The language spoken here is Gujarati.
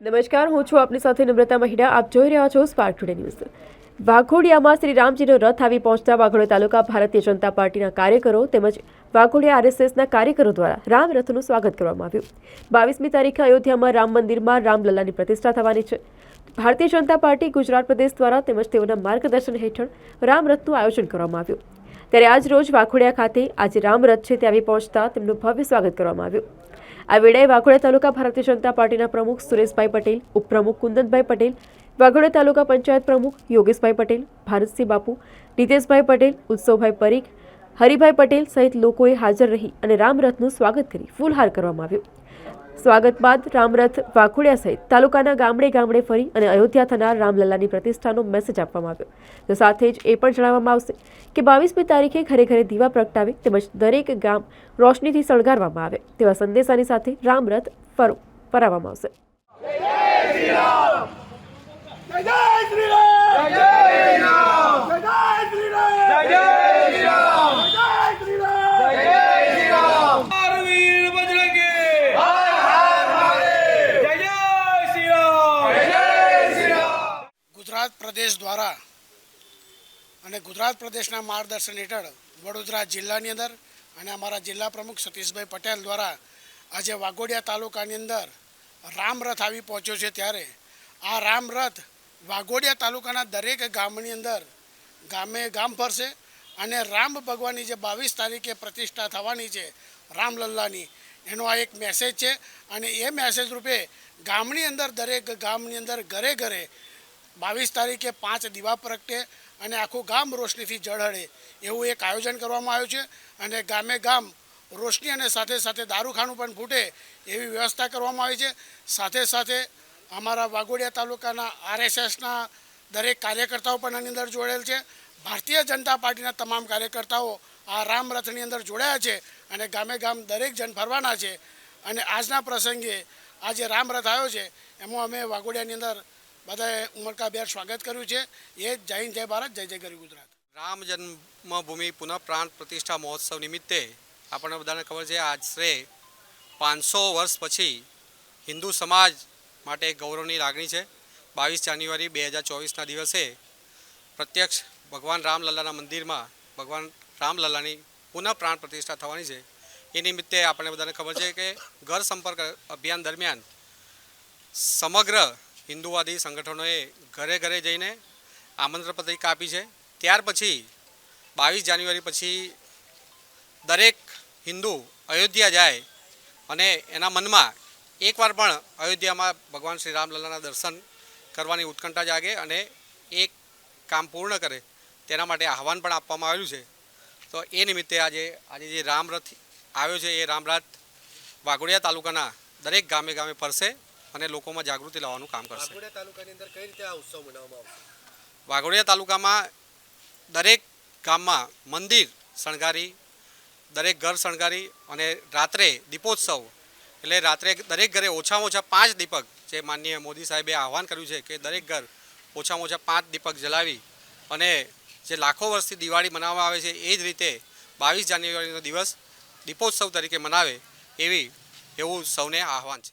નમસ્કાર, હું છું આપની સાથે નમ્રતા મહિડા. આપ જોઈ રહ્યા છો સ્પાર્ક ટુડે ન્યૂઝ વાઘોડિયામાં શ્રી રામજીનો રથ આવી પહોંચતા વાઘોડિયા તાલુકા ભારતીય જનતા પાર્ટીના કાર્યકરો તેમજ વાઘોડિયા આરએસએસના કાર્યકરો દ્વારા રામ રથનું સ્વાગત કરવામાં આવ્યું. બાવીસમી તારીખે અયોધ્યામાં રામ મંદિરમાં રામલલ્લાની પ્રતિષ્ઠા થવાની છે. ભારતીય જનતા પાર્ટી ગુજરાત પ્રદેશ દ્વારા તેમજ તેઓના માર્ગદર્શન હેઠળ રામ રથનું આયોજન કરવામાં આવ્યું. ત્યારે આજ રોજ વાઘોડિયા ખાતે આજે રામ રથ છે તે આવી પહોંચતા તેમનું ભવ્ય સ્વાગત કરવામાં આવ્યું. આ વેળાએ વાઘોડા તાલુકા ભારતીય જનતા પાર્ટીના પ્રમુખ સુરેશભાઈ પટેલ, ઉપપ્રમુખ કુંદનભાઈ પટેલ, વાઘોડા તાલુકા પંચાયત પ્રમુખ યોગેશભાઈ પટેલ, ભારતસિંહ બાપુ, નીતેશભાઈ પટેલ, ઉત્સવભાઈ પરીખ, હરિભાઈ પટેલ સહિત લોકોએ હાજર રહી અને રામરથનું સ્વાગત કરી ફૂલહાર કરવામાં આવ્યું. સ્વાગત બાદ રામરથ વાઘોડિયા સહિત તાલુકાના ગામડે ગામડે ફરી અને અયોધ્યા થનાર રામલલ્લાની પ્રતિષ્ઠાનો મેસેજ આપવામાં આવ્યો. તો સાથે જ એ પણ જણાવવામાં આવશે કે બાવીસમી તારીખે ઘરે ઘરે દીવા પ્રગટાવે તેમજ દરેક ગામ રોશનીથી શણગારવામાં આવે તેવા સંદેશાની સાથે રામરથ ફરો ફરાવવામાં આવશે જય જય શ્રી રામ જય જય રામ જય જય શ્રી રામ જય જય રામ જય શ્રી રામ જય જય રામ વીર બજરંગી હર હર મહાદેવ જય જય શ્રી રામ જય જય શ્રી રામ ગુજરાત પ્રદેશ દ્વારા અને ગુજરાત પ્રદેશના માર્ગદર્શન હેઠળ વડોદરા જિલ્લાની અંદર અને અમારા જિલ્લા પ્રમુખ સતીશભાઈ પટેલ દ્વારા આજે વાઘોડિયા તાલુકાની અંદર રામરથ આવી પહોંચ્યો છે ત્યારે આ રામરથ વાઘોડિયા તાલુકાના દરેક ગામની અંદર ગામે ગામ ફરશે અને રામ ભગવાનની જે બાવીસ તારીખે પ્રતિષ્ઠા થવાની છે રામલલ્લાની, એનો આ એક મેસેજ છે અને એ મેસેજ રૂપે ગામની અંદર દરેક ગામની અંદર ઘરે ઘરે બાવીસ તારીખે પાંચ દીવા પ્રગટે અને આખું ગામ રોશનીથી જળહળે. એવું એક આયોજન કરવામાં આવ્યું છે અને ગામે ગામ રોશની અને સાથે સાથે દારૂખાનું પણ ફૂટે એવી વ્યવસ્થા કરવામાં આવી છે. સાથે સાથે અમારા વાઘોડિયા તાલુકાના આરએસએસના દરેક કાર્યકર્તાઓ પણ આની અંદર જોડેલ છે. ભારતીય જનતા પાર્ટીના તમામ કાર્યકર્તાઓ આ રામ રથની અંદર જોડાયા છે અને ગામે ગામ દરેક જણ ફરવાના છે. અને આજના પ્રસંગે આ જે રામ રથ આવ્યો છે, એમાં અમે વાઘોડિયાની અંદર બધાએ ઉમળકાભેર સ્વાગત કર્યું છે. એ જય જય ભારત, જય જય ગરી ગુજરાત. રામ જન્મભૂમિ પુનઃ પ્રાણ પ્રતિષ્ઠા મહોત્સવ નિમિત્તે આપણને બધાને ખબર છે આશરે પાંચસો વર્ષ પછી હિન્દુ સમાજ માટે ગૌરવની લાગણી છે. બાવીસ જાન્યુઆરી બે હજાર ચોવીસના દિવસે પ્રત્યક્ષ ભગવાન રામલલ્લાના મંદિરમાં ભગવાન રામલલ્લાની પુનઃ પ્રાણ પ્રતિષ્ઠા થવાની છે. એ નિમિત્તે આપણને બધાને ખબર છે કે ઘર સંપર્ક અભિયાન દરમિયાન સમગ્ર હિન્દુવાદી સંગઠનોએ ઘરે ઘરે જઈને આમંત્રણ પત્રિકા આપી છે. ત્યાર પછી બાવીસ જાન્યુઆરી પછી દરેક હિન્દુ અયોધ્યા જાય અને એના મનમાં એકવાર પણ અયોધ્યામાં ભગવાન શ્રી રામલલ્લાના દર્શન કરવાની ઉત્કંઠા જાગે અને એક કામ પૂર્ણ કરે તેના માટે આહવાન પણ આપવામાં આવેલું છે. તો એ નિમિત્તે આજે આજે જે રામરથ આવ્યો છે એ રામરથ વાઘોડિયા તાલુકાના દરેક ગામે ગામે ફરશે અને લોકોમાં જાગૃતિ લાવવાનું કામ કરશે. વાઘોડિયા તાલુકાની અંદર કઈ રીતે આ ઉત્સવ મનાવવામાં આવશે? વાઘોડિયા તાલુકામાં દરેક ગામમાં મંદિર શણગારી દરેક ઘર શણગારી અને રાત્રે દીપોત્સવ એટલે રાત્રે દરેક ઘરે ઓછામાં ઓછા પાંચ દીપક જે માનનીય મોદી સાહેબે આહવાન કર્યું છે કે દરેક ઘર ઓછામાં ઓછા પાંચ દીપક જલાવી અને જે લાખો વર્ષથી દિવાળી મનાવવામાં આવે છે એ જ રીતે બાવીસ જાન્યુઆરીનો દિવસ દીપોત્સવ તરીકે મનાવે એવી એવું સૌને આહવાન છે.